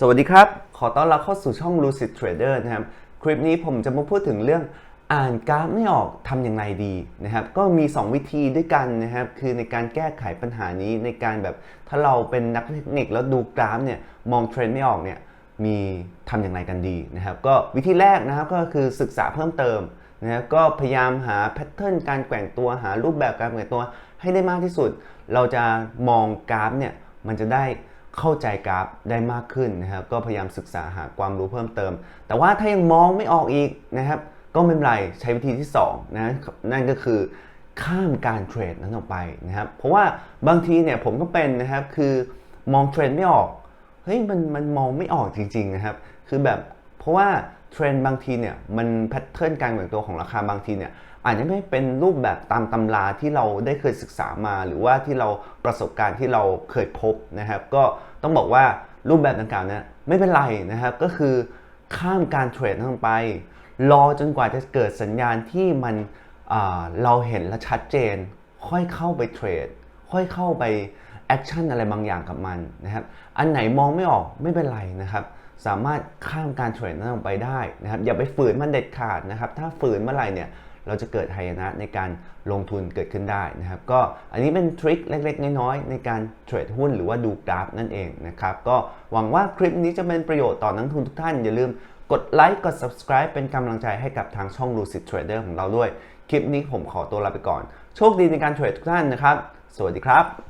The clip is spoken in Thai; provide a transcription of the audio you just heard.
สวัสดีครับ ขอต้อนรับเข้าสู่ช่อง Lucid Trader นะครับ คลิปนี้ผมจะมาพูดถึงเรื่องอ่านกราฟไม่ออกทำอย่างไรดีนะครับ ก็มี 2 วิธีด้วยกันนะครับ คือในการแก้ไขปัญหานี้ในการแบบถ้าเราเป็นนักเทคนิคแล้วดูกราฟเนี่ยมองเทรนด์ไม่ออกเนี่ยมีทำอย่างไรกันดีนะครับ ก็วิธีแรกนะครับก็คือศึกษาเพิ่มเติมนะครับก็พยายามหาแพทเทิร์นการแกว่งตัวหารูปแบบการแกว่งตัวให้ได้มากที่สุด เราจะมองกราฟเนี่ยมันจะได้ เข้าใจกราฟได้มากขึ้นนะครับ ก็พยายามศึกษาหาความรู้เพิ่มเติม แต่ว่าถ้ายังมองไม่ออกอีกนะครับ ก็ไม่เป็นไรใช้วิธีที่2นะนั่นก็คือข้ามการเทรดนั้นออกไปนะครับ เพราะว่าบางทีเนี่ยผมก็เป็นนะครับคือมองเทรนด์ไม่ออกเฮ้ยมันมันมองไม่ออกจริงๆนะครับ คือแบบเพราะว่า เทรนด์บางทีเนี่ยมันแพทเทิร์นการแบ่งตัวของราคาบางทีเนี่ยอาจจะไม่เป็นรูปแบบตามตำราที่เราได้เคยศึกษามา หรือว่าที่เราประสบการณ์ที่เราเคยพบนะครับ ก็ต้องบอกว่ารูปแบบดังกล่าวเนี่ยไม่เป็นไรนะครับ ก็คือข้ามการเทรดนั้นไป รอจนกว่าจะเกิดสัญญาณที่มันเราเห็นและชัดเจน ค่อยเข้าไปเทรดค่อยเข้าไปแอคชั่นอะไรบางอย่างกับมันนะครับ อันไหนมองไม่ออกไม่เป็นไรนะครับ สามารถข้ามการเทรดนั้นออกไปได้นะครับอย่าไปฝืนมันเด็ดขาดนะครับ ถ้าฝืนเมื่อไหร่เนี่ยเราจะเกิดหายนะในการลงทุนเกิดขึ้นได้นะครับ ก็อันนี้เป็นทริคเล็กๆ น้อยๆ ในการเทรดหุ้นหรือว่าดูกราฟนั่นเองนะครับ ก็หวังว่าคลิปนี้จะเป็นประโยชน์ต่อนักทุนทุกท่าน อย่าลืมกดไลค์กด subscribe เป็นกำลังใจให้กับทางช่อง Lucid Trader ของเราด้วย คลิปนี้ผมขอตัวลาไปก่อน โชคดีในการเทรดทุกท่านนะครับ สวัสดีครับ